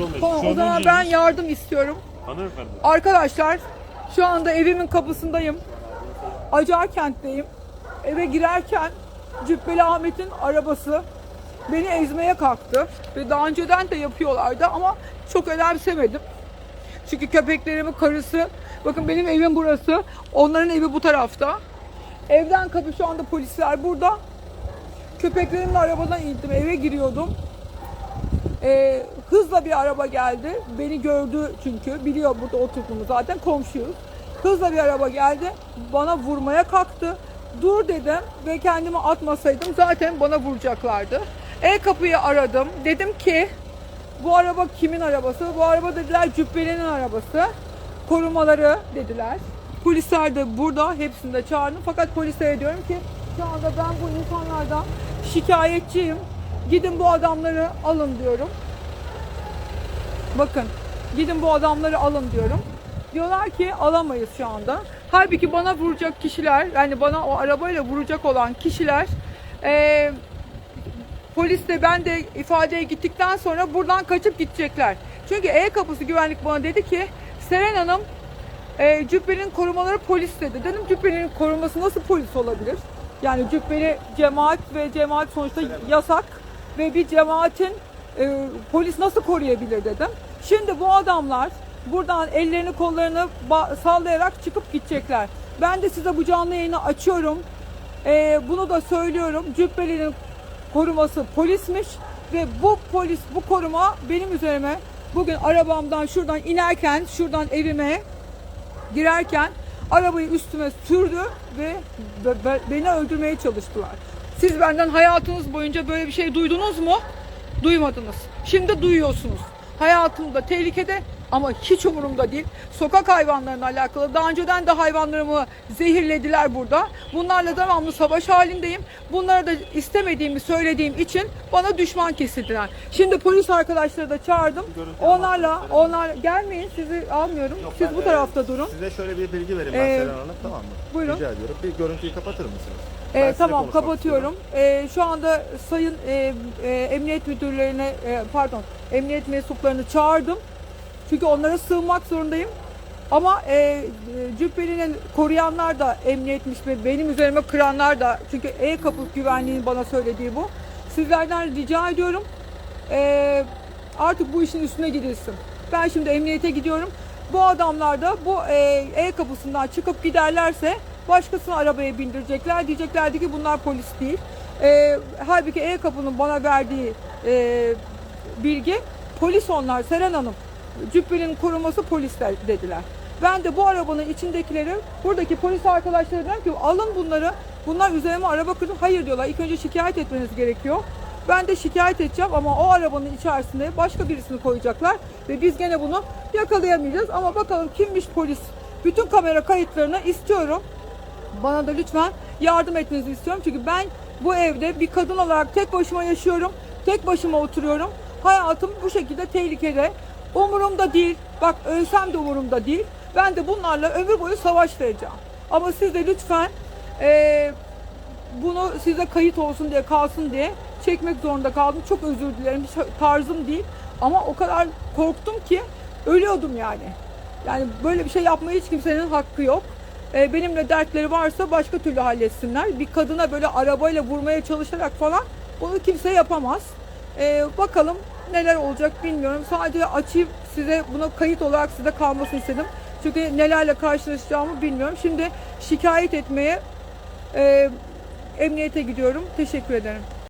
yardımcı Tamam, o zaman ben yardım istiyorum. Hanımefendi. Arkadaşlar şu anda evimin kapısındayım. Acarkent'teyim. Eve girerken Cübbeli Ahmet'in arabası beni ezmeye kalktı. Ve daha önceden de yapıyorlardı ama çok önemsemedim. Çünkü köpeklerimin karısı, bakın benim evim burası, onların evi bu tarafta. Evden kapı şu anda polisler burada. Köpeklerimle arabadan indim, eve giriyordum. Ee, hızla bir araba geldi. Beni gördü çünkü. Biliyor burada oturduğumu zaten komşuyuz. Hızla bir araba geldi. Bana vurmaya kalktı. Dur dedim ve kendimi atmasaydım zaten bana vuracaklardı. E-kapıyı aradım. Dedim ki bu araba kimin arabası? Bu araba dediler Cübbeli'nin arabası. Korumaları dediler. Polisler de burada. Hepsini de çağırdım. Fakat polislere diyorum ki şu anda ben bu insanlardan şikayetçiyim. Gidin bu adamları alın diyorum. Bakın gidin bu adamları alın diyorum. Diyorlar ki alamayız şu anda. Halbuki bana vuracak kişiler yani bana o arabayla vuracak olan kişiler eee polis de ben de ifadeye gittikten sonra buradan kaçıp gidecekler. Çünkü E-Kapısı güvenlik bana dedi ki Seren Hanım e, Cübbeli'nin korumaları polis dedi. Dedim Cübbeli'nin koruması nasıl polis olabilir? Yani Cübbeli cemaat ve cemaat sonuçta yasak ve bir cemaatin e, polis nasıl koruyabilir dedim. Şimdi bu adamlar buradan ellerini kollarını sallayarak çıkıp gidecekler. Ben de size bu canlı yayını açıyorum. E, bunu da söylüyorum. Cübbeli'nin koruması polismiş ve bu polis bu koruma benim üzerime bugün arabamdan şuradan inerken şuradan evime girerken arabayı üstüme sürdü ve be- be- beni öldürmeye çalıştılar. Siz benden hayatınız boyunca böyle bir şey duydunuz mu? Duymadınız. Şimdi duyuyorsunuz. Hayatım da tehlikede ama hiç umurumda değil. Sokak hayvanlarına alakalı daha önceden de hayvanlarımı zehirlediler burada. Bunlarla devamlı savaş halindeyim. Bunlara da istemediğimi söylediğim için bana düşman kesildiler. Şimdi polis arkadaşları da çağırdım. Görüntü Onlarla onlar gelmeyin sizi almıyorum. Yok, Siz ben, bu e, tarafta durun. Size şöyle bir bilgi vereyim ben Ee, Hanım tamam mı? buyurun. Rica ediyorum. Bir görüntüyü kapatır mısınız? Ee, Ben tamam kapatıyorum. Ee, şu anda sayın e, e, emniyet müdürlerine e, pardon emniyet mensuplarını çağırdım. Çünkü onlara sığınmak zorundayım. Ama e, e, Cübbeli'nin koruyanlar da emniyetmiş ve benim üzerime kıranlar da çünkü e-kapı güvenliğinin bana söylediği bu. Sizlerden rica ediyorum. e, artık bu işin üstüne gidilsin. Ben şimdi emniyete gidiyorum. Bu adamlar da bu e-kapısından çıkıp giderlerse başkasını arabaya bindirecekler. Diyeceklerdi ki bunlar polis değil. E, halbuki e-kapının bana verdiği e, bilgi polis onlar Seren Hanım. Cübbeli'nin koruması polisler dediler. Ben de bu arabanın içindekileri buradaki polis arkadaşlara dedim ki alın bunları. Bunlar üzerime araba kırdı. Hayır diyorlar. İlk önce şikayet etmeniz gerekiyor. Ben de şikayet edeceğim ama o arabanın içerisinde başka birisini koyacaklar ve biz gene bunu yakalayamayacağız. Ama bakalım kimmiş polis. Bütün kamera kayıtlarını istiyorum. Bana da lütfen yardım etmenizi istiyorum. Çünkü ben bu evde bir kadın olarak tek başıma yaşıyorum. Tek başıma oturuyorum. Hayatım bu şekilde tehlikede. Umurumda değil. Bak ölsem de umurumda değil. Ben de bunlarla ömür boyu savaş vereceğim. Ama siz de lütfen eee, bunu size kayıt olsun diye kalsın diye çekmek zorunda kaldım. Çok özür dilerim. Hiç tarzım değil. Ama o kadar korktum ki ölüyordum yani. Yani böyle bir şey yapmaya hiç kimsenin hakkı yok. Ee, benimle dertleri varsa başka türlü halletsinler. Bir kadına böyle arabayla vurmaya çalışarak falan bunu kimse yapamaz. Ee, bakalım neler olacak bilmiyorum. Sadece açayım size buna kayıt olarak size kalmasını istedim. Çünkü nelerle karşılaşacağımı bilmiyorum. Şimdi şikayet etmeye e, emniyete gidiyorum. Teşekkür ederim.